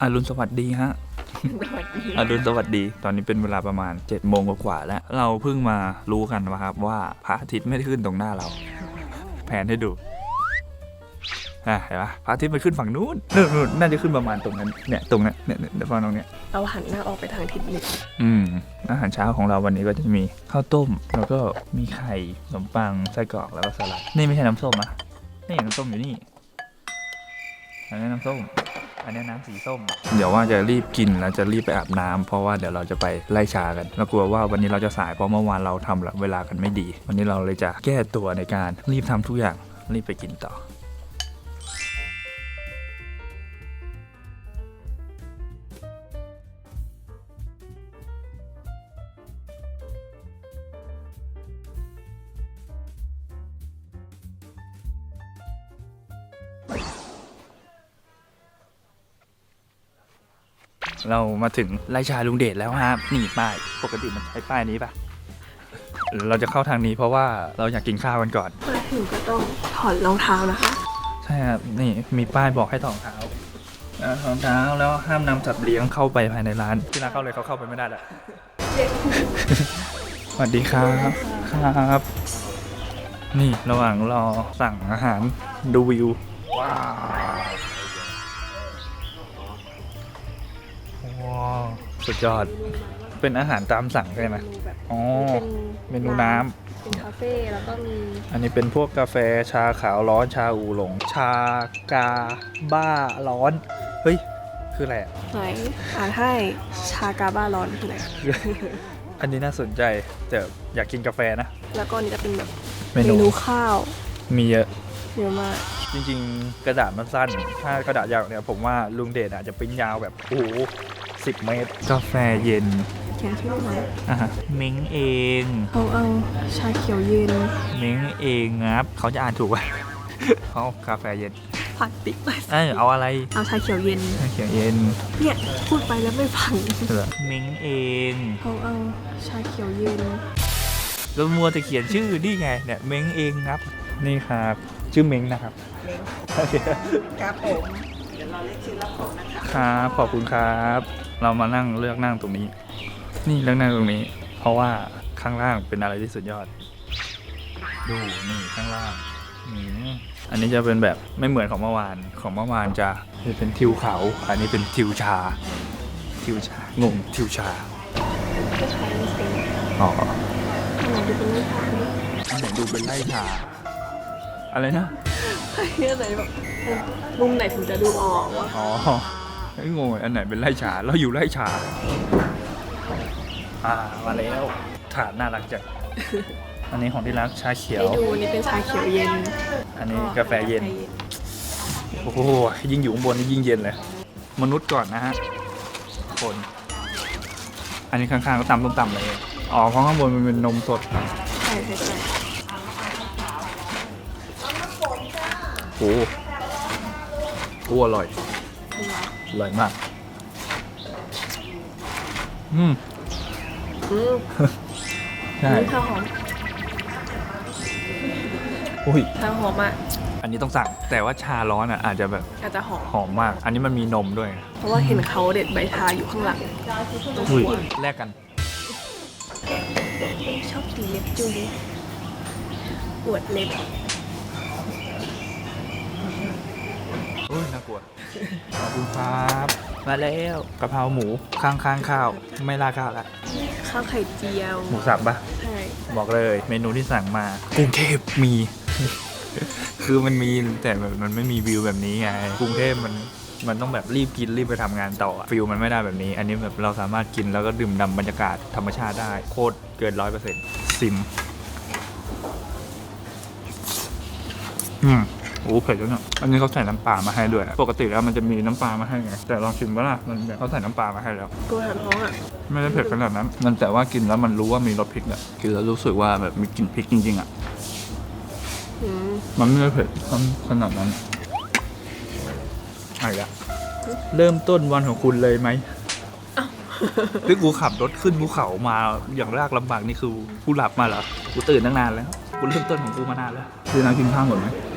อรุณสวัสดีฮะ อรุณสวัสดี ตอนนี้เป็นเวลาประมาณ7จ็ดโมงกว่าๆแล้ว เราเพิ่งมารู้กันว่าครับว่าพระอาทิตย์ไม่ได้ขึ้นตรงหน้าเรา แผนให้ดูอะเห็นปะพระอาทิตย์มันขึ้นฝั่งนู้นนู่นนู่นน่าจะขึ้นประมาณตรงนั้น เนี่ย ตรงนั้น เนี่ยเนี่ยฝั่งตรงเนี้ย เราหันหน้าออกไปทางทิศเหนืออืม อาหารเช้าของเราวันนี้ก็จะมีข้าวต้ม แล้วก็มีไข่ขนมปัง ไส้กรอก แล้วก็สลัด นี่ไม่ใช่น้ำส้มอะนี่น้ำส้มอยู่นี่อันนี้น้ำส้ม อันนี้น้ำสีส้ม เดี๋ยวว่าจะรีบกินแล้วจะรีบไปอาบน้ำเพราะว่าเดี๋ยวเราจะไปไล่ชากันเรากลัวว่าวันนี้เราจะสายเพราะเมื่อวานเราทำเวลากันไม่ดี วันนี้เราเลยจะแก้ตัวในการรีบทำทุกอย่างรีบไปกินต่อ เรามาถึงไร่ชาลุงเดชแล้วครับนี่ป้าย ปกติมันใช้ป้ายนี้ปะเราจะเข้าทางนี้เพราะว่าเราอยากกินข้าวกันก่อน มาถึงก็ต้องถอดรองเท้านะคะ ใช่ครับนี่มีป้ายบอกให้ถอดรองเท้าอ่าถอดรองเท้าแล้วห้ามนำสัตว์เลี้ยงเข้าไปภายในร้านที่ร้านเข้าเลยเขาเข้าไปไม่ได้แหละสวัสดีครับครับ นี่ระหว่างรอสั่งอาหารดูวิวว้าว สุดยอด เป็นอาหารตามสั่งใช่ไหมเมนูแบบอ๋อ เป็นเมนูน้ำ เป็นคาเฟ่แล้วก็มีอันนี้เป็นพวกกาแฟชาขาวร้อนชาอูหลง ชากาบ้าร้อน เฮ้ย คืออะไรอะไหนอ่านให้ชากาบ้าร้อนคืออะไรอันนี้น่าสนใจแต่อยากกินกาแฟนะ แล้วก็นี่จะเป็นแบบเมนูข้าวมีเยอะ เยอะมากจริงๆ กระดาษมันสั้น ถ้ากระดาษยาวเนี่ยผมว่าลุงเดชอาจจะปริ้นยาวแบบโอ้โห สิบเมตร กาแฟเย็นเขียนชื่อไหมอะฮะเม้งเองเอาเอาชาเขียวเย็นเม้งเองครับเขาจะอ่านถูกไหมเขากาแฟเย็นผักติ๊กไปเอ้ยเอาอะไรเอาชาเขียวเย็นเขียวเย็นเนี่ยพูดไปแล้วไม่ฟังเหรอเม้งเองเอาเอาชาเขียวเย็นแล้วมัวแต่เขียนชื่อนี่ไงเนี่ยเม้งเองครับ นี่ครับชื่อเม้งนะครับครับผมครับขอบคุณครับ เรามานั่งเลือกนั่งตรงนี้ นี่เลือกนั่งตรงนี้ เพราะว่าข้างล่างเป็นอะไรที่สุดยอด ดูนี่ข้างล่างอืมอันนี้จะเป็นแบบไม่เหมือนของเมื่อวานของเมื่อวานจะเป็นทิวเขา อันนี้เป็นทิวชา ทิวชางงทิวชาก็ใช้ไม่เป็นอ๋ออันไหนดูเป็นไม่ฟังอันไหนดูเป็นไล่ชาอะไรนะเนี่ยไหนแบบมุมไหนถึงจะดูออกว่าอ๋อไอ้ งงอันไหนเป็นไล่ฉาเราอยู่ไล่ฉาอ่ามาแล้วถาดน่ารักจังอันนี้ของที่รักชาเขียว ให้ดูนี่เป็นชาเขียวเย็นอันนี้กาแฟเย็น โอ้โหยิ่งอยู่ข้างบนนี่ยิ่งเย็นเลย มนุษย์ก่อนนะฮะ คน อันนี้ข้างๆก็ตำต้มตำเลย อ๋อเพราะข้างบนมันเป็นนมสดใช่ใช่ใช่โอ้โหโอ้อร่อย อร่อยมาก อืม อืมใช่ ข้าวหอมอุ้ย ข้าวหอมอะ อันนี้ต้องสั่ง แต่ว่าชาร้อนอะ อาจจะแบบอาจจะหอม หอมมาก อันนี้มันมีนมด้วย เพราะว่าเห็นเขาเด็ดใบชาอยู่ข้างหลังตรงอุ้ยที่แลกกัน ชอบสีเล็บจุงปวดเล็บ อุ้ยน่ากลัว ขอบคุณครับ มาแล้วกะเพราหมูข้างข้างๆข้าว ไม่ราดข้าวละ ข้าวไข่เจียว หมูสับปะใช่บอกเลย เมนูที่สั่งมากรุงเทพมี คือมันมีแต่แบบมันไม่มีวิวแบบนี้ไงกรุงเทพมันมันต้องแบบรีบกินรีบไปทำงานต่ออะฟิลมันไม่ได้แบบนี้ อันนี้แบบเราสามารถกินแล้วก็ดื่มด่ำบรรยากาศธรรมชาติได้ โคตรเกินร้อยเปอร์เซ็นต์ซิม อืมโอ้เผ็ดแล้วเนี่ยอันนี้เขาใส่น้ำปลามาให้ด้วย ปกติแล้วมันจะมีน้ำปลามาให้ไง แต่ลองชิมว่าล่ะ มันแบบเขาใส่น้ำปลามาให้แล้ว ตัวหันท้องอะ ไม่ได้เผ็ดขนาดนั้น มันแต่ว่ากินแล้วมันรู้ว่ามีรสพริกอะกินแล้วรู้สึกว่าแบบมีกลิ่นพริกจริงๆอะอืมมันไม่ได้เผ็ดขนาดนั้นอะไรละเริ่มต้นวันของคุณเลยไหมที่กูขับรถขึ้นภูเขามาอย่างยากลำบากนี่คือกูหลับมาเหรอ กูตื่นตั้งนานแล้ว กูเริ่มต้นของกูมานานแล้ว คือน้ำกินข้าวหมดไหมไม่รู้หมด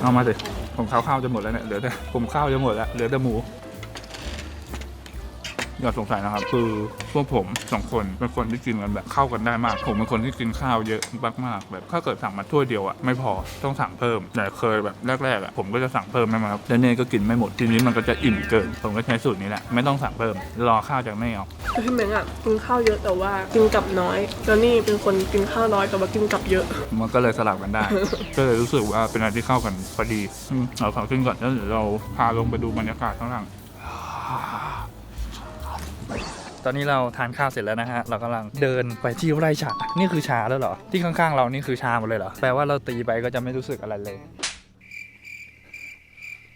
เอามาสิผมข้าวข้าวจะหมดแล้วเนี่ยเหลือแต่ผมข้าวจะหมดแล้วเหลือแต่หมู อย่าสงสัยนะครับ คือพวกผมสองคนเป็นคนที่กินกันแบบเข้ากันได้มาก ผมเป็นคนที่กินข้าวเยอะมากๆแบบถ้าเกิดสั่งมาถ้วยเดียวอะไม่พอต้องสั่งเพิ่ม แต่เคยแบบแรกๆอะผมก็จะสั่งเพิ่มใช่ไหมครับแล้วเนยก็กินไม่หมดทีนี้มันก็จะอิ่มเกิน ผมก็ใช้สูตรนี้แหละไม่ต้องสั่งเพิ่ม รอข้าวจากเนยเอาคือพี่เม้งอะกินข้าวเยอะแต่ว่ากินกับน้อยแล้วนี่เป็นคนกินข้าวน้อยแต่ว่ากินกับเยอะ มันก็เลยสลับกันได้ ก็เลยรู้สึกว่าเป็นอะไรที่เข้ากันพอดีอืมเราขอขึ้นก่อนแล้วเดี๋ยวเราพาลงไปดูบรรยากาศข้างล่างต อนนี้เราทานข้าวเสร็จแล้วนะฮะ เรากำลังเดินไปที่ไร่ชา นี่คือชาแล้วเหรอ ที่ข้างๆเรานี่คือชาหมดเลยเหรอ แปลว่าเราตีไปก็จะไม่รู้สึกอะไรเลย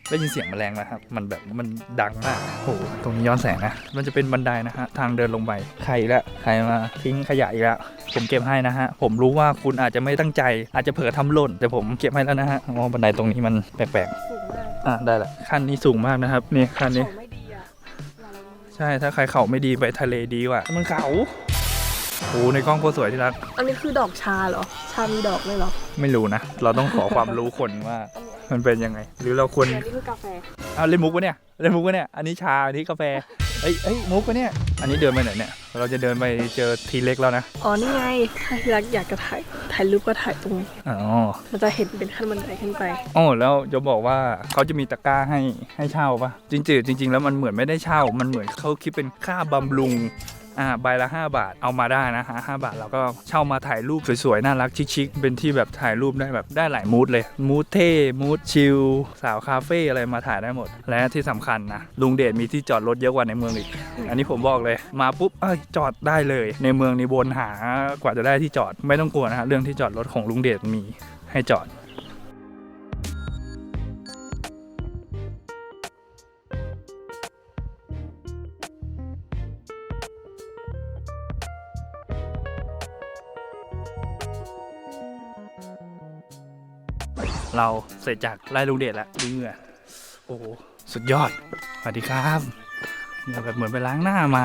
ได้ยินเสียงแมลงไหมครับ มันแบบมันดังมากโอ้โห ตรงนี้ย้อนแสงนะ มันจะเป็นบันไดนะฮะ ทางเดินลงไป ใครอีกละ ใครมาทิ้งขยะอีกแล้วผมเก็บให้นะฮะ ผมรู้ว่าคุณอาจจะไม่ตั้งใจ อาจจะเผลอทำหล่น แต่ผมเก็บให้แล้วนะฮะอ๋อบันไดตรงนี้มันแปลกๆ อะได้ละ ขั้นนี้สูงมากนะครับ นี่ขั้นนี้เขาไม่ ใช่ถ้าใครเข่าไม่ดีไปทะเลดีกว่ามันเขาโอ้ในกล้องโคตรสวยที่รัก อันนี้คือดอกชาเหรอ ชามีดอกเลยเหรอ ไม่รู้นะ เราต้องขอความรู้คนว่า มันเป็นยังไง หรือเราควรอันนี้คือกาแฟ เอาเล่นมุกวะเนี่ย เล่นมุกวะเนี่ย อันนี้ชา อันนี้กาแฟ เอ้ยเอ้ยมุกวะเนี่ย อันนี้เดินไปไหนเนี่ย เราจะเดินไปเจอทีเล็กแล้วนะ อ๋อ นี่ไงถ้าที่รักอยากจะถ่าย ถ่ายรูปก็ถ่ายตรงนี้ อ๋อ มันจะเห็นเป็นขั้นบันไดขึ้นไปอ๋อแล้วจะบอกว่าเขาจะมีตะกร้าให้ให้เช่าปะจริงๆจริง ๆ แล้วมันเหมือนไม่ได้เช่า มันเหมือนเขาคิดเป็นค่าบำรุง อ่าใบละ 5 บาทเอามาได้นะฮะ5บาทเราก็เช่ามาถ่ายรูปสวยๆ น่ารักชิคๆเป็นที่แบบถ่ายรูปได้แบบได้หลายมูดเลยมูดเท่มูดชิลสาวคาเฟ่อะไรมาถ่ายได้หมด และที่สำคัญนะลุงเดชมีที่จอดรถเยอะกว่าในเมืองอีก อันนี้ผมบอกเลยมาปุ๊บเอ้ยจอดได้เลย ในเมืองนี่วนหากว่าจะได้ที่จอดไม่ต้องกลัวนะฮะเรื่องที่จอดรถของลุงเดชมีให้จอด เราเสร็จจากไล่ลุงเดชแล้วดูเหงื่อโอ้โหสุดยอดสวัสดีครับเหงื่อแบบเหมือนไปล้างหน้ามา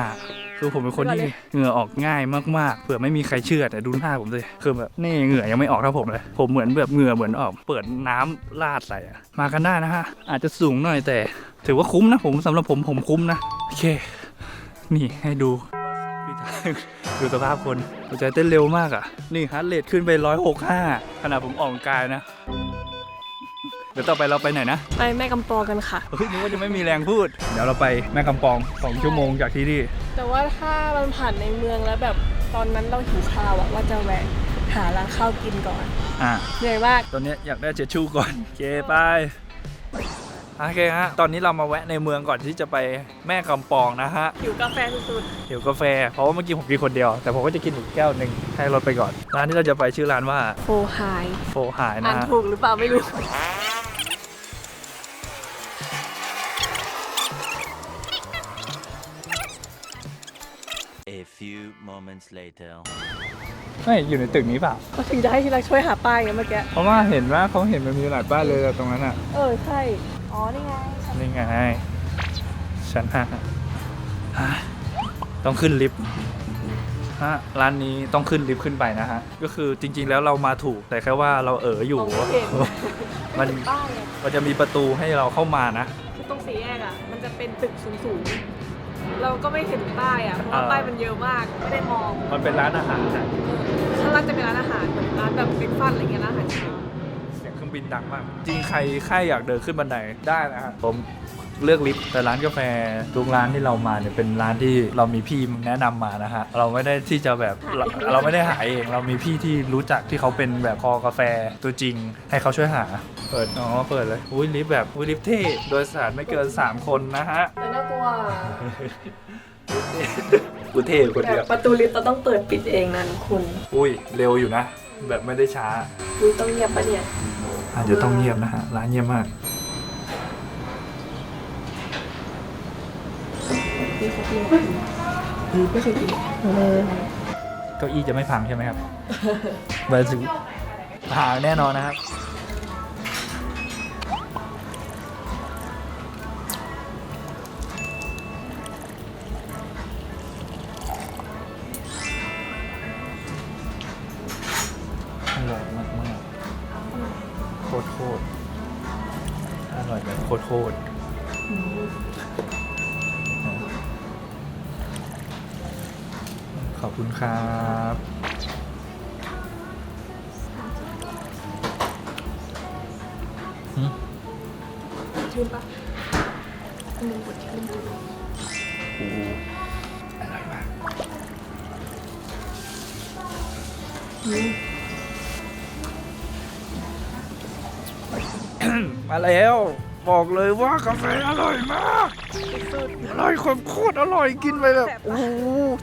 คือผมเป็นคนที่เหงื่อออกง่ายมากๆเผื่อไม่มีใครเชื่อแต่ดูหน้าผมเลยคือแบบนี่เหงื่อยังไม่ออกเท่าผมเลย ผมเหมือนแบบเหงื่อเหมือนออก เปิดน้ำราดใส่อะมากันได้นะฮะอาจจะสูงหน่อยแต่ ถือว่าคุ้มนะผมสำหรับผมผมคุ้มนะโอเค นี่ให้ดูพี่ชายดูสภาพคนหัวใจเต้นเร็วมากอะ นี่ฮาร์ดเรทขึ้นไปร้อยหกห้าขณะผมออกกำลังกายนะเดี๋ยวต่อไปเราไปไหนนะ ไปแม่กำปองกันค่ะ เฮ้ยนึกว่าจะไม่มีแรงพูด เดี๋ยวเราไปแม่กำปองสองชั่วโมงจากที่นี่ แต่ว่าถ้ามันผ่านในเมืองแล้วแบบตอนนั้นเราหิวข้าวอะว่าจะแวะหาร้านข้าวกินก่อนอ่าเหนื่อยมาก ตอนนี้อยากได้เจชูก่อน โอเคไป โอเคฮะ ตอนนี้เรามาแวะในเมืองก่อนที่จะไปแม่กำปองนะฮะ หิวกาแฟสุดเดี๋ยวกาแฟ เพราะว่าเมื่อกี้ผมกินคนเดียว แต่ผมก็จะกินอีกแก้วหนึ่งให้รถไปก่อน ร้านที่เราจะไปชื่อร้านว่าๆโฟไฮโฟหายอ่านะนฮะ ถูกหรือเปล่าไม่รู้ few moments later. ไม่อยู่ในตึกนี้เปล่าก็ถึงจะให้ที่รักช่วยหาป้ายไงเมื่อกี้ เพราะว่าเห็นว่าเขาเห็นมันมีหลายบ้านเลยอะตรงนั้นอะเออ ใช่ อ๋อ นี่ไง นี่ไงชั้นห้าอะต้องขึ้นลิฟต์ฮะร้านนี้ต้องขึ้นลิฟต์ขึ้นไปนะฮะ ก็คือจริง ๆ แล้วเรามาถูกแต่แค่ว่าเราเอออยู่มองไม่เห็น มันป้ายไงมันจะมีประตูให้เราเข้ามานะ คือตรงสี่แยกอะ มันจะเป็นตึกสูงๆ เราก็ไม่เห็นป้ายอะเพราะว่าเออป้ายมันเยอะมากไม่ได้มองมันเป็นร้านอาหารนะข้างล่างจะเป็นร้านอาหารเหมือนร้านแบบเบรกฟาสต์อะไรเงี้ยร้านอาหารเช้าเสียงเครื่องบินดังมาก จริงใครใครอยากเดินขึ้นบันไดได้นะฮะผม เลือกลิฟต์แต่ร้านกาแฟทุกร้านที่เรามาเนี่ยเป็นร้านที่เรามีพี่แนะนำมานะฮะเราไม่ได้ที่จะแบบเราเราไม่ได้หาเอง เรามีพี่ที่รู้จักที่เขาเป็นแบบคอกาแฟตัวจริง ให้เขาช่วยหา เปิดอ๋อเปิดเลยอุ้ยลิฟต์แบบอุ้ยลิฟต์เท่โดยสารไม่เกิน 3 คนนะฮะแต่น่ากลัวกูเท่คนแบเดียวบประตูลิฟต์เราต้องเปิดปิดเองนะคุณอุ้ยเร็วอยู่นะ แบบไม่ได้ช้า คุณต้องเงียบปะเนี่ยอาจจะต้องเงียบนะฮะร้านเงียบมาก นี่เขากินไม่เคยกินเออเก้าอี้จะไม่พังใช่ไหมครับ บาซูพังแน่นอนนะครับ อบคุณครับหืมชื่นปะอันนึงบดชื่นโอ้โหอร่อยมาก มาแล้ว บอกเลยว่ากาแฟอร่อยมากสุดอ ร่อยความโคตรอร่อยกินไปแบบโอ้โห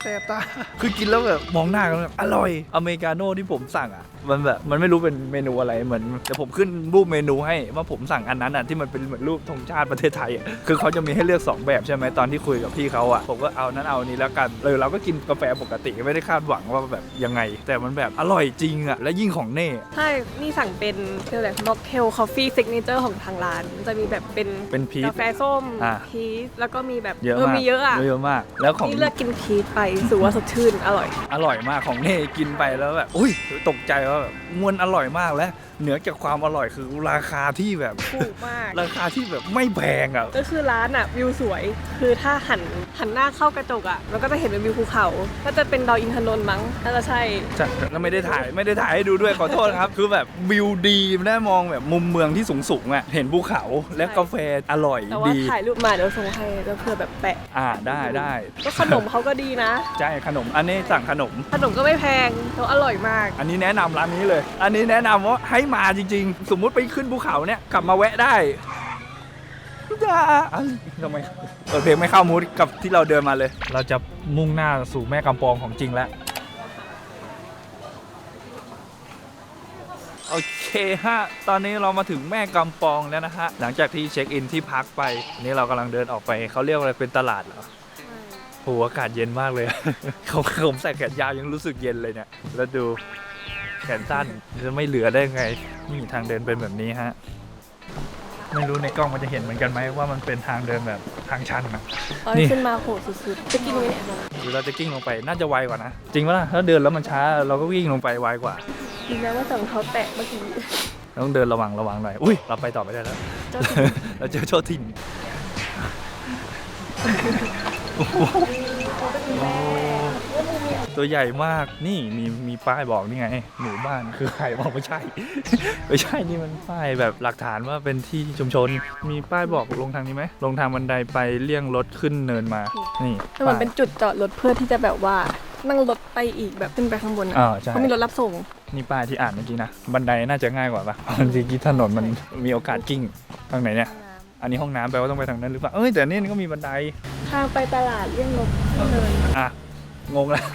แสบตาคือกินแล้วแบบมองหน้ากันแบบอร่อยอเมริกาโน่ที่ผมสั่งอะ มันแบบมันไม่รู้เป็นเมนูอะไรเหมือนเดี๋ยวผมขึ้นรูปเมนูให้ว่าผมสั่งอันนั้นอะที่มันเป็นเหมือนรูปธงชาติประเทศไทยอะคือเขาจะมีให้เลือก 2 แบบใช่ไหมตอนที่คุยกับพี่เขาอะผมก็เอานั้นเอานี้แล้วกันเลยเราก็กินกาแฟปกติไม่ได้คาดหวังว่าแบบยังไง แต่มันแบบอร่อยจริงอะและยิ่งของเน่ ใช่ นี่สั่งเป็นเรียกอะไรม็อกเทลคอฟฟี่ซิกเนเจอร์ของทางร้านจะมีแบบเป็นเป็นพีชกาแฟส้มอะ พีชแล้วก็มีแบบเยอะมากมีเยอะอะเยอะมาก แล้วของ นี่เลือกกินพีชไปรู้สูว่าสดชื่นอร่อย อร่อยมากของเน่กินไปแล้วแบบอุ้ยตกใจว่าแบบมวนอร่อยมากและเหนือจากความอร่อยคือราคาที่แบบ ถูกมาก ราคาที่แบบไม่แพงอะ ก็คือร้านอะวิวสวย คือถ้าหันหันหน้าเข้ากระจกอะมันก็จะเห็นเป็นวิวภูเขา ก็จะเป็นดอยอินทนนท์มั้งน่าจะใช่จะแล้วไม่ได้ถ่ายไม่ได้ถ่ายให้ดูด้วยขอโทษครับ คือแบบวิวดีได้มองแบบมุมเมืองที่สูงสูงๆอะเห็นภูเขาและกาแฟอร่อยแต่ว่าดีถ่ายรูปมาเดี๋ยวส่งให้แล้วเพื่อแบบแปะ อ่าได้ได้ก็ขนมเขาก็ดีนะ ใช่ขนมอันนี้สั่งขนม ขนมก็ไม่แพงแล้วอร่อยมาก อันนี้แนะนำร้านนี้เลย อันนี้แนะนำว่าให้มาจริง ๆ สมมุติไปขึ้นภูเขาเนี่ยกลับมาแวะได้จ้าอันทำไมเปิดเพลงไม่เข้ามูดกับที่เราเดินมาเลย เราจะมุ่งหน้าสู่แม่กำปองของจริงแล้วโอเคฮะ ตอนนี้เรามาถึงแม่กำปองแล้วนะฮะ หลังจากที่เช็คอินที่พักไป นี่เรากำลังเดินออกไป เขาเรียกว่าอะไรเป็นตลาดเหรอโหอากาศเย็นมากเลย เขาผมใส่แขนยาวยังรู้สึกเย็นเลยเนี่ย แล้วดู แขนสั้นจะไม่เหลือได้ไง นี่ทางเดินเป็นแบบนี้ฮะ ไม่รู้ในกล้องมันจะเห็นเหมือนกันไหมว่ามันเป็นทางเดินแบบทางชันนะตอนนี่ขึ้นมาโหดสุดๆจะกินไหมเนี่ยหรือเราจะกิ้งลงไปน่าจะไวกว่านะ จริงปะล่ะถ้าเดินแล้วมันช้าเราก็วิ่งลงไปไวกว่าดีนะว่าสั่งเขาแตะเมื่อกี้ต้องเดินระวังระวังหน่อย อุ้ยเราไปต่อไม่ได้แล้วเจ้าถิ่นเราเจอโชว์ถิ่นโอ้โห ตัวใหญ่มากนี่มีมีป้ายบอกนี่ไง หมู่บ้านคือใครบอกไม่ใช่ ไม่ใช่นี่มันป้ายแบบหลักฐานว่าเป็นที่ชุมชน มีป้ายบอกลงทางนี้ไหมลงทางบันไดไปเลี่ยงรถขึ้นเนินมา นี่แต่มันเป็นจุดจอดรถเพื่อที่จะแบบว่านั่งรถไปอีกแบบขึ้นไปข้างบนอ่าอะใช่เขามีรถรับส่งนี่ป้ายที่อ่านเมื่อกี้นะบันไดน่าจะง่ายกว่าปะเอาจริงๆถนนมันมีโอกาสกิ้งทางไหนเนี่ยอันนี้ห้องน้ำแปลว่าต้องไปทางนั้นหรือเปล่าเอ้ยแต่นี่ก็มีบันไดทางไปตลาดเลี่ยงรถขึ้นเนินอะ งงแล้ว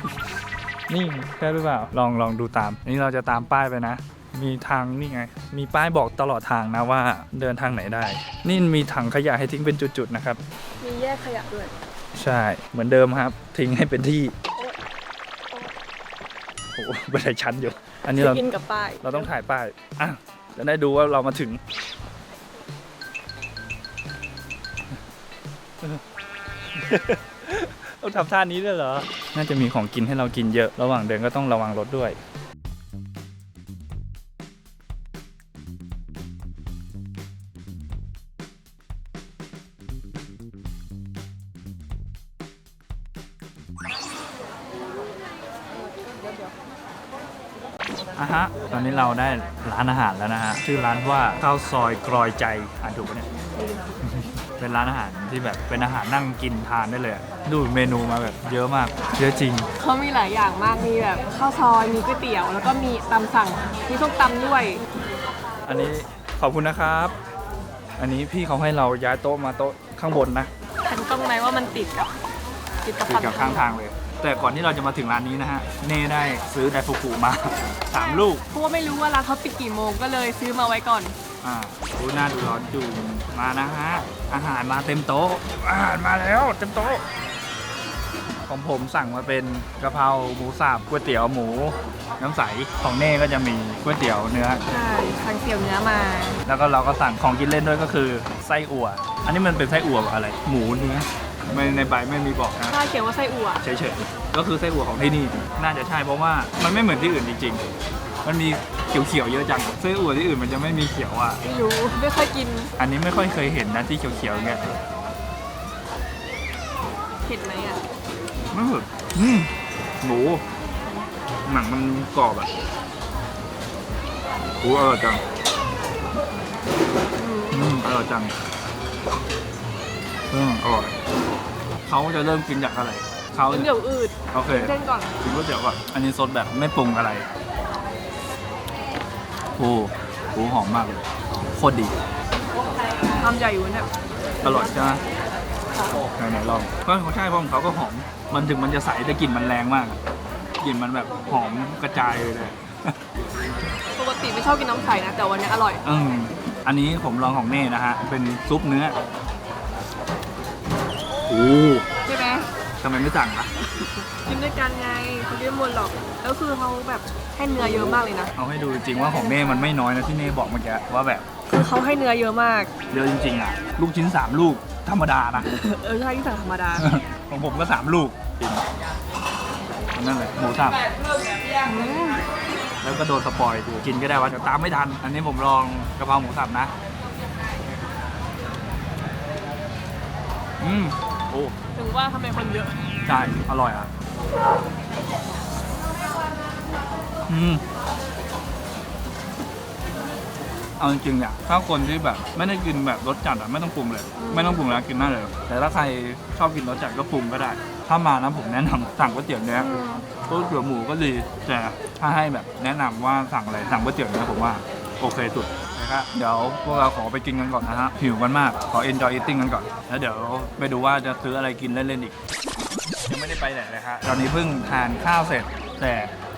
นี่ใช่หรือเปล่า ลองลองดูตาม อันนี้เราจะตามป้ายไปนะ มีทางนี่ไง มีป้ายบอกตลอดทางนะว่าเดินทางไหนได้ นี่มีถังขยะให้ทิ้งเป็นจุดๆนะครับ มีแยกขยะด้วย ใช่ เหมือนเดิมครับ ทิ้งให้เป็นที่ โอ้โหบันไดชันอยู่ อันนี้เรา กินกับป้าย เราต้องถ่ายป้าย อะ จะได้ดูว่าเรามาถึง ต้องทำท่านี้ด้วยเหรอ น่าจะมีของกินให้เรากินเยอะ ระหว่างเดินก็ต้องระวังรถด้วย อะฮะ ตอนนี้เราได้ร้านอาหารแล้วนะฮะ ชื่อร้านว่าข้าวซอยกรอยใจ อ่านถูกปะเนี่ย เป็นร้านอาหารที่แบบเป็นอาหารนั่งกินทานได้เลยอะดูเมนูมาแบบเยอะมาก เยอะจริง เขามีหลายอย่างมาก มีแบบข้าวซอย มีก๋วยเตี๋ยว แล้วก็มีตำสั่ง มีส้มตำด้วย อันนี้ขอบคุณนะครับ อันนี้พี่เขาให้เราย้ายโต๊ะมาโต๊ะข้างบนนะฉันต้องไหมว่ามันติดกับ ติดกับติดกับข้างทางเลย แต่ก่อนที่เราจะมาถึงร้านนี้นะฮะ เน่ได้ซื้อไดฟูกุมาสามลูก เพราะว่าไม่รู้ว่าร้านเขาปิดกี่โมงก็เลยซื้อมาไว้ก่อน อ่าดูหน้าดูร้อนอยู่มานะฮะ อาหารมาเต็มโต๊ะ อาหารมาแล้วเต็มโต๊ะ ของผมสั่งมาเป็นกะเพราหมูสับก๋วยเตี๋ยวหมู น้ำใส ของเน่ก็จะมีก๋วยเตี๋ยวเนื้อ ใช่สั่งเสี่ยวเนื้อมา แล้วก็เราก็สั่งของกินเล่นด้วยก็คือไส้อั่ว อันนี้มันเป็นไส้อั่วอะไร หมูเนื้อไม่ในใบไม่มีบอกนะ ถ้าเขียนว่าไส้อั่ว เฉยๆ ก็คือไส้อั่วของที่นี่ น่าจะใช่เพราะว่ามันไม่เหมือนที่อื่นจริงๆ มันมีเขียวๆเยอะจังไส้อั่วที่อื่นมันจะไม่มีเขียวอะ ไม่รู้ไม่ค่อยกินอันนี้ไม่ค่อยเคยเห็นนะที่เขียวๆเนี่ยเห็นไหมอะไม่แบบอืมหมูหนังมันกรอบอะโอ้อร่อยจังอืมอร่อยจังอืมอร่อยเขาจะเริ่มกินจากอะไรเขากินเดี๋ยวอืดโอเคเส้นก่อน กินก๋วยเตี๋ยวก่อนอันนี้ซดแบบไม่ปรุงอะไร โอ้โหหอมมากเลยโคตรดีทำใหญ่อยู่เนี่ยอร่อยใช่ไหมไหนไหนๆลองก็เขาใช่เพราะของเขาก็หอม มันถึงมันจะใสแต่กลิ่นมันแรงมากอะกลิ่นมันแบบหอมกระจายเลยเลย ปกติไม่ชอบกินน้ำใสนะ แต่วันนี้อร่อย อืมอันนี้ผมลองของเน่นะฮะ เป็นซุปเนื้อ โอ้ใช่ไหม ทำไมไม่สั่งอะกินด้วยกันไงคุณไม่หมดหรอก แล้วคือเขาแบบให้เนื้อเยอะมากเลยนะ เอาให้ดูจริงๆว่าของเน่มันไม่น้อยนะที่เน่บอกเมื่อกี้ว่าแบบคือเขาให้เนื้อเยอะมาก เยอะจริงๆอะ ลูกชิ้นสามลูกธรรมดานะ เออใช่ที่สั่งธรรมดา ของผมก็สามลูกกินนั่นแหละหมูสับอืมแล้วก็โดนสปอยดูกินก็ได้ว่าจะตามไม่ทัน อันนี้ผมลองกะเพราหมูสับนะ อืม โอ้ถึงว่าทำไมคนเยอะ ใช่ อร่อยอะ อืม เอาจริงๆเนี่ยถ้าคนที่แบบไม่ได้กินแบบรสจัดอะไม่ต้องปรุงเลย ไม่ต้องปรุงแล้วกินได้เลย แต่ถ้าใครชอบกินรสจัดก็ปรุงก็ได้ ถ้ามานะผมแนะนำสั่งก๋วยเตี๋ยวเนื้ออก๋วยเตี๋ยวหมูก็ดีแต่ถ้าให้แบบแนะนำว่าสั่งอะไรสั่งก๋วยเตี๋ยวเนื้อผมว่า โอเคสุด นะครับเดี๋ยวพวกเราขอไปกินกันก่อนนะฮะ หิวกันมาก ขอ enjoy eating กันก่อน แล้วเดี๋ยวไปดูว่าจะซื้ออะไรกินเล่นๆอีก ยังไม่ได้ไปไหนเลยฮะตอนนี้เพิ่งทานข้าวเสร็จ แต่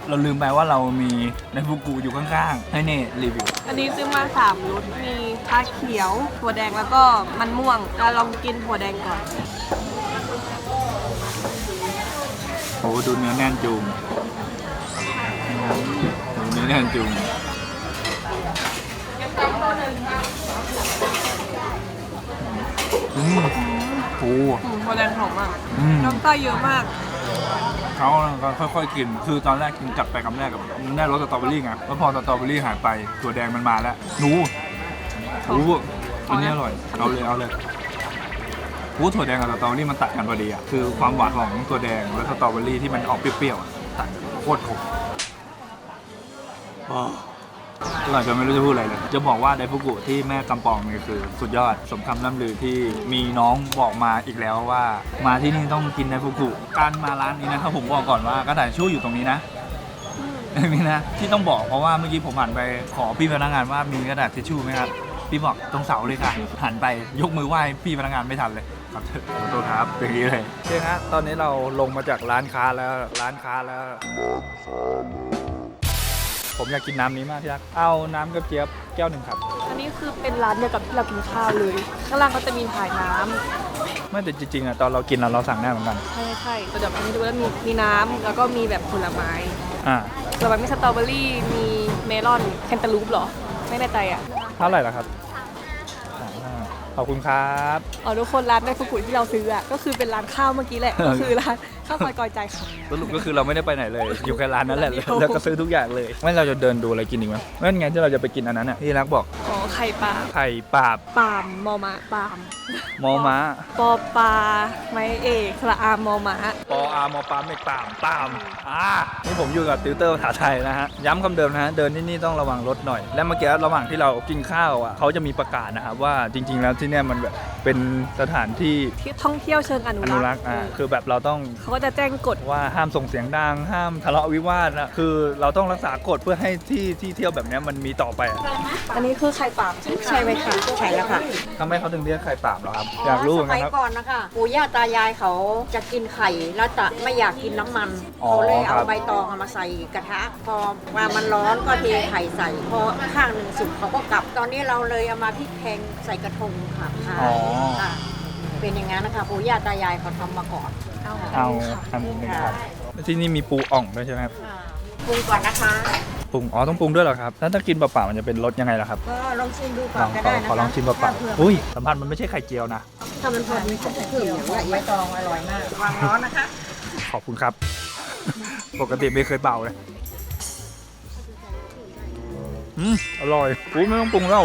เราลืมไปว่าเรามีในฟุกุอยู่ข้างๆ ให้เน่รีวิว อันนี้ซื้อมาสามรสมีชาเขียว ถั่วแดงแล้วก็มันม่วงเราลองกินถั่วแดงก่อน โอ้ดูเนื้อแน่นจุงดูเนื้อแน่นจุง อืมโอ้อืมถั่วแดงหอมมากอืมน้ำใต้เยอะมาก เขาก็ค่อยๆกิน คือตอนแรกกินกัดไปคำแรกกับมันได้รสสตรอเบอรี่ไงแล้วพอสตรอเบอรี่หายไปตัวแดงมันมาแล้วหนูรู้อันนี้อร่อย เอาเลยเอาเลยรู้ถั่วแดงกับสตรอเบอรี่มันตัดกันพอดีอะ คือความหวานของตัวแดงและสตรอเบอรี่ที่มันออกเปรี้ยวๆอะตัดกันโคตรขม อ้าวอร่อยจนไม่รู้จะพูดอะไรเลย จะบอกว่าไดฟุกุที่แม่กำปองนี่คือ สุดยอดสมคำล่ำลือที่มีน้องบอกมาอีกแล้วว่า มาที่นี่ต้องกินไดฟุกุการมาร้านนี้นะครับผมบอกก่อนว่ากระดาษชู่อยู่ตรงนี้นะนี่นะที่ต้องบอกเพราะว่าเมื่อกี้ผมหันไปขอพี่พนักงานว่ามีกระดาษทิชชู่ไหมครับพี่บอกตรงเสาเลยค่ะหันไปยกมือไหว้พี่พนักงานไม่ทันเลยขอโทษขอโทษครับอย่างนี้เลยโอเคฮะตอนนี้เราลงมาจากร้านค้าแล้วร้านค้าแล้ว ผมอยากกินน้ำนี้มากที่รัก เอาน้ำกระเจี๊ยบแก้วหนึ่งครับ อันนี้คือเป็นร้านเดียวกับที่เรากินข้าวเลย ข้างล่างเขาจะมีถ่ายน้ำไม่แต่จริงๆอะตอนเรากินเราเราสั่งแน่เหมือนกันใช่ใช่แต่เดี๋ยวอันนี้ดูแล้วมีมีน้ำแล้วก็มีแบบผลไม้อ่าผลไม้มีสตรอเบอรี่มีเมลอนแคนตาลูปเหรอ ไม่แน่ใจอะเท่าไหร่ล่ะครับสามห้าขอบคุณครับ อ๋อทุกคนร้านในฟุกุที่เราซื้ออะก็คือเป็นร้านข้าวเมื่อกี้แหละเออก็คือร้านข้าวซอยกอยใจค่ะ สรุปก็คือเราไม่ได้ไปไหนเลย อยู่แค่ร้านนั้นแหละร้านเดียวแล้วก็ซื้อทุกอย่างเลย ไม่เราจะเดินดูอะไรกินอีกไหมไม่งั้นที่เราจะไปกินอันนั้นอะที่รักบอกอ๋อไข่ปลาไข่ปาบปาล์มมอมาปาล์มมอม้าปอปลาไม้เอกสระอามมอม้าปออามอปามเมกปามปามอ่านี่ผมอยู่กับติวเตอร์ภาษาไทยนะฮะ ย้ำคำเดิมนะฮะ เดินที่นี่ต้องระวังรถหน่อย และเมื่อกี้ระหว่างที่เรากินข้าวอะเขาจะมีประกาศนะครับว่าจริง ๆ แล้วที่เนี่ยมันแบบเป็นสถานที่ที่ท่องเที่ยวเชิงอนุอนุรัรักกษ์ษ์อ่าคือแบบเราต้องเขาก็จะแจ้งกฎว่าห้ามส่งเสียงดัง ห้ามทะเลาะวิวาทนะคือเราต้องรักษากฎเพื่อให้ที่ที่เที่ยวแบบเนี้ยมันมีต่อไปอะอันนี้คือไข่ปลาล์มใช่ไหมใช่ไหมคะใช่แล้วค่ะทำไมเขาถึงเรียกไข่ปาบเหรอครับ อยากรู้เหมือนสกัมันยครับ ก่อนนะคะปู่ย่าตายายเขาจะกินไข่แล้วจะไม่อยากกินน้ำมันอ๋อเขาเลยครัเอาบใบตองเอามาใส่กระทะ พอว่ามันร้อนก็เทไข่ใส่พอข้างหนึ่งสุกเขาก็กลับ ตอนนี้เราเลยเอามาพริกแพงใส่กระทงค่ะค่ะอ๋อค่ะเป็นอย่างนั้นนะคะปู่ย่าตายายเขาทำมาก่อน เอาเอาค่ะอันหนึ่งครับที่นี่มีปูอ่องด้วยใช่ไหมครับค่ะปรุงก่อนนะคะ ปรุงอ๋อต้องปรุงด้วยเหรอครับแล้วถ้ากินเปล่าๆมันจะเป็นรสยังไงล่ะครับก็ลองชิมดูก่ลออนงก็ขอได้นะคะขอลองชิมเปล่าถ้ผื่ๆอุ้ยสัมผัสมันไม่ใช่ไข่เจียวนะ ถ้ามันพอดีก็จะเพิ่มอย่างว่าใบตองอร่อยมากวางร้อนนะคะ ขอบคุณครับ ปกติไม่เคยเป่าเลยอืมอร่อยอู้ไม่ต้องปรุงแล้ว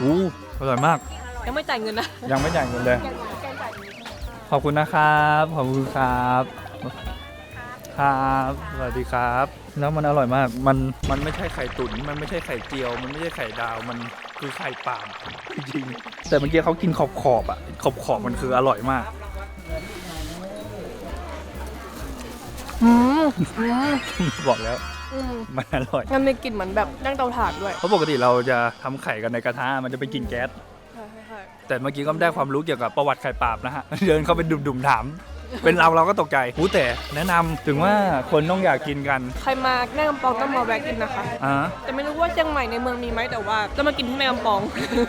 อู้อร่อยมาก ยังไม่จ่ายเงินนะยังไม่จ่ายเงินเลย ขอบคุณนะครับ ขอบคุณครับ ครับ สวัสดีครับ แล้วมันอร่อยมาก มัน มันไม่ใช่ไข่ตุ๋น มันไม่ใช่ไข่เจียว มันไม่ใช่ไข่ดาว มันคือไข่ปาล์มจริงๆแต่เมื่อกี้เขากินขอบขอบๆอะ ขอบขอบๆมันคืออร่อยมากอืมอืมบอกแล้ว อืมมันอร่อย มันมีกลิ่นเหมือนแบบนั่งเตาถ่านด้วย เพราะปกติเราจะทำไข่กันในกระทะ มันจะเป็นกลิ่นแก๊สใช่ใช่ แต่เมื่อกี้ก็ได้ความรู้เกี่ยวกับประวัติไข่ปาบนะฮะ เดินเข้าไปดุ่มๆถาม เป็นเราเราก็ตกใจหูแต่แนะนำถึงว่าคนต้องอยากกินกันใครมาแม่กำปองต้องมาแวะกินนะคะ อ่า แต่ไม่รู้ว่าเชียงใหม่ในเมืองมีไหมแต่ว่าต้องมากินที่แม่กำปอง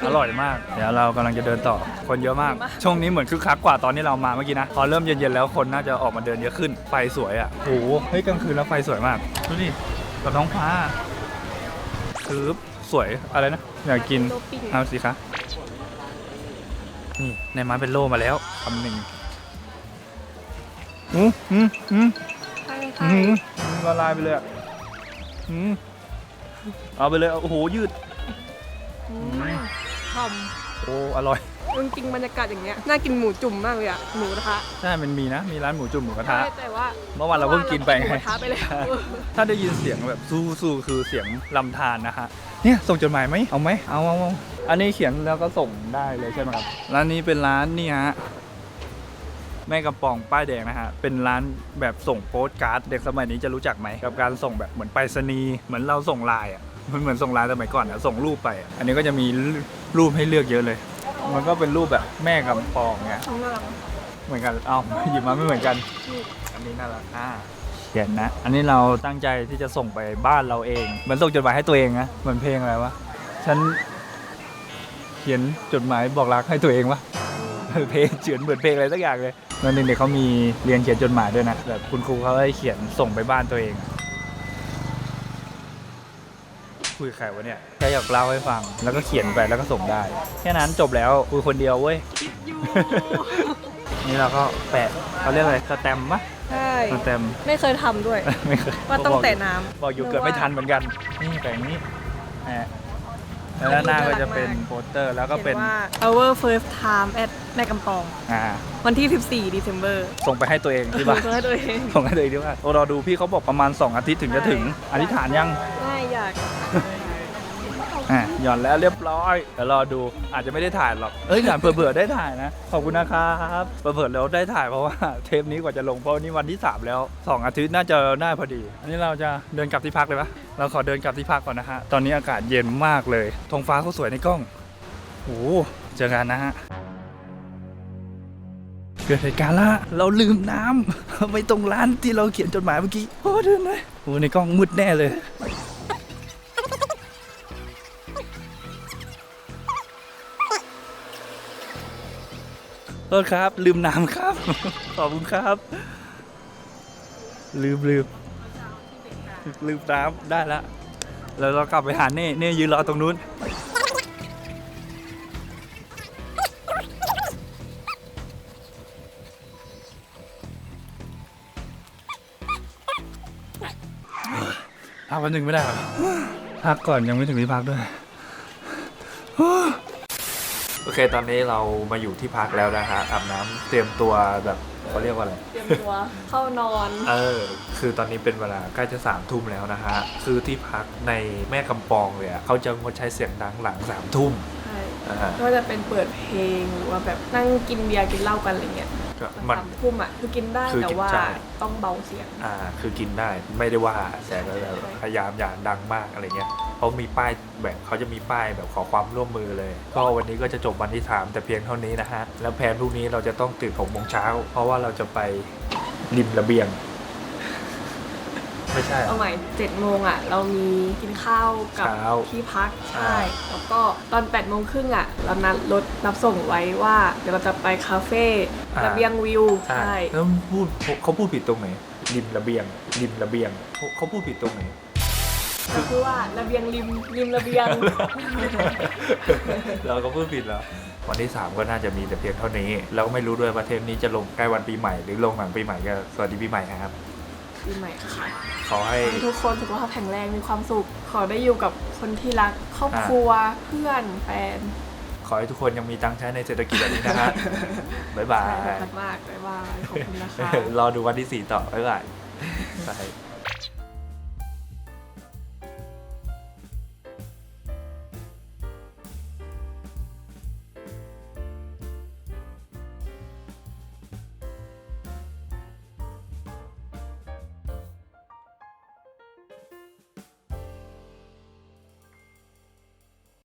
อร่อยมาก เดี๋ยวเรากำลังจะเดินต่อ คนเยอะมาก ช่วงนี้เหมือนคึกคักกว่าตอนที่เรามาเมื่อกี้นะ พอเริ่มเย็นๆแล้วคนน่าจะออกมาเดินเยอะขึ้น ไฟสวยอะโห เฮ้ยกลางคืนแล้วไฟสวยมาก ดูดิกับท้องฟ้า คือสวยอะไรนะ อยากกินโลปิ้ง เอาสิคะ นี่ในไม้เป็นโล่มาแล้วคำหนึ่งอืมอืมอืมใช่อืใช่มละลายไปเลยอะอืมเอาไปเลยเอาโอ้โหยืดอืมหอมโอ้อร่อย จริงๆบรรยากาศอย่างเงี้ยน่ากินหมูจุ่มมากเลยอะหมูกระทะใช่ มันมีนะ มีร้านหมูจุ่มหมูกระทะ ใช่แต่ว่าเมื่อวานเราเพิ่งกินไปหมูไงกระทะไปแล้ว ถ้าได้ยินเสียงแบบสู้สู้คือเสียงลำธารนะฮะ เนี่ยส่งจดหมายไหม เอาไหม เอาเอาเอาอันนี้เขียนแล้วก็ส่งได้เลยใช่ไหมครับ ร้านนี้เป็นร้านนี่ฮะ แม่กำปองป้ายแดงนะฮะ เป็นร้านแบบส่งโปสการ์ด เด็กสมัยนี้จะรู้จักไหมกับการส่งแบบเหมือนไปรษณีย์ เหมือนเราส่งไลน์อะ มันเหมือนส่งไลน์สมัยก่อนอะส่งรูปไปอะอันนี้ก็จะมีรูปให้เลือกเยอะเลย มันก็เป็นรูปแบบแม่กำปองเนี่ยข้างเหมือนกันเอ้าหยิบมาไม่เหมือนกัน อันนี้น่ารักอ่าเขียนนะ อันนี้เราตั้งใจที่จะส่งไปบ้านเราเองเหมือนส่งจดหมายให้ตัวเองนะเหมือนเพลงอะไรวะฉันเขียนจดหมายบอกรักให้ตัวเองวะเพลงเฉือนเหมือนเพลงอะไรสักอย่างเลยตอนเด็กๆเขามีเรียนเขียนจดหมายด้วยนะแบบคุณครูเขาให้เขียนส่งไปบ้านตัวเอง คุยกับใครวะเนี่ยแค่อยากเล่าให้ฟัง แล้วก็เขียนไปแล้วก็ส่งได้ แค่นั้นจบแล้วคุยคนเดียวเว้ยอยู่ นี่เราก็แปะเขาเรียกอะไรสแตมป์ปะใช่ สแตมป์ ไม่เคยทำด้วย ไม่เคยว่าต้องแตะน้บอกอยู่เกิดไม่ทันเหมือนกัน นี่แปลงนี้แหมแล้วด้านหน้าก็จะเป็นโปสเตอร์แล้วำก็เป็น ขียว่า our first time at แม่กำปอง อ่า วันที่ 14 December ส่งไปให้ตัวเองที่บ้าน เพื่อตัวเอง ส่งให้ตัวเองที่บ้านโอ้รอดูพี่เขาบอกประมาณ 2 อาทิตย์ถึงจะถึงอธิษฐานยังง่ายอยากอะหย่อนแล้วเรียบร้อยเดี๋ยวรอดูอาจจะไม่ได้ถ่ายหรอกเอ้ยงานเผื่อๆได้ถ่ายนะ ขอบคุณนะครับเผื่อๆแล้วได้ถ่ายเพราะว่าเทปนี้กว่าจะลงเพราะนี่วันที่ 3 แล้ว 2 อาทิตย์น่าจะได้พอดี อันนี้เราจะเดินกลับที่พักเลยปะเราขอเดินกลับที่พักก่อนนะฮะตอนนี้อากาศเย็นมากเลยท้องฟ้าเขาสวยในกล้องโอ้เจอกันนะฮะเกิดเหตุการณ์ละเราลืมน้ำไปตรงร้านที่เราเขียนจดหมายเมื่อกี้โอ้เดินเลยโอ้ในกล้องมืดแน่เลย ษครับ ลืมน้ำครับ ขอบคุณครับ ลืมลืมลืมน้ำได้ละแล้วเรากลับไปหาเน่เน่ยืนรอตรงนู้นพักวันหนึ่งไม่ได้พักก่อนยังไม่ถึงที่พักด้วย เคตอนนี้เรามาอยู่ที่พักแล้วนะฮะอาบน้ำเตรียมตัวแบบเขาเรียกว่าอะไร เตรียมตัว เข้านอน เออ คือตอนนี้เป็นเวลาใกล้จะสามทุ่มแล้วนะฮะ คือที่พักในแม่กำปองเลยอะเขาจะงดใช้เสียงดังหลังสามทุ่มใช่อ่าไม่ว่าจะเป็นเปิดเพลงหรือว่าแบบนั่งกินเบียร์กินเหล้ากันอะไรเงี้ยก็มัน สามทุ่มอะคือกินได้คือแต่กินว่าใช่ต้องเบาเสียง อ่า คือกินได้ไม่ได้ว่าแต่ก็แบบพยายามอย่าดังมากอะไรเงี้ย เขามีป้ายแบบเขาจะมีป้ายแบบขอความร่วมมือเลย ก็วันนี้ก็จะจบวันที่สามแต่เพียงเท่านี้นะฮะ แล้วแผนพรุ่งนี้เราจะต้องตื่นหกโมงเช้า เพราะว่าเราจะไปริมระเบียง ไม่ใช่เอาใหม่เจ็ดโมงอะ เรามีกินข้าวกับเช้าที่พัก ใช่ใช่แล้วก็ตอน8ปดโมงครึ่งอะ เรานัดรถรับส่งไว้ว่า เดี๋ยวเราจะไปคาเฟ่ระเบียงวิวใช่ใช่ แล้วพูดเขาพูดผิดตรงไหนริมระเบียงริมระเบียงเขาเขาพูดผิดตรงไหน ก็คือว่าระเบียงริมริมระเบียง เราก็พูดผิดแล้ว วันที่ 3 ก็น่าจะมีแต่เพียงเท่านี้ แล้วก็ไม่รู้ด้วยว่าเทปนี้จะลงใกล้วันปีใหม่หรือลงหลังปีใหม่ก็สวัสดีปีใหม่นะครับ ปีใหม่ค่ะขอให้ให้ทุกคนสุขภาพแข็งแรงมีความสุข ขอได้อยู่กับคนที่รัก ครอบครัวเพื่อนแฟน ขอให้ทุกคนยังมีตังค์ใช้ในเศรษฐกิจแบบนี้นะฮะบ๊ายบายใช่ขอบคุณมากบ๊ายบายขอบคุณนะคะรอดูวันที่ 4 ต่อบ๊ายบายบไป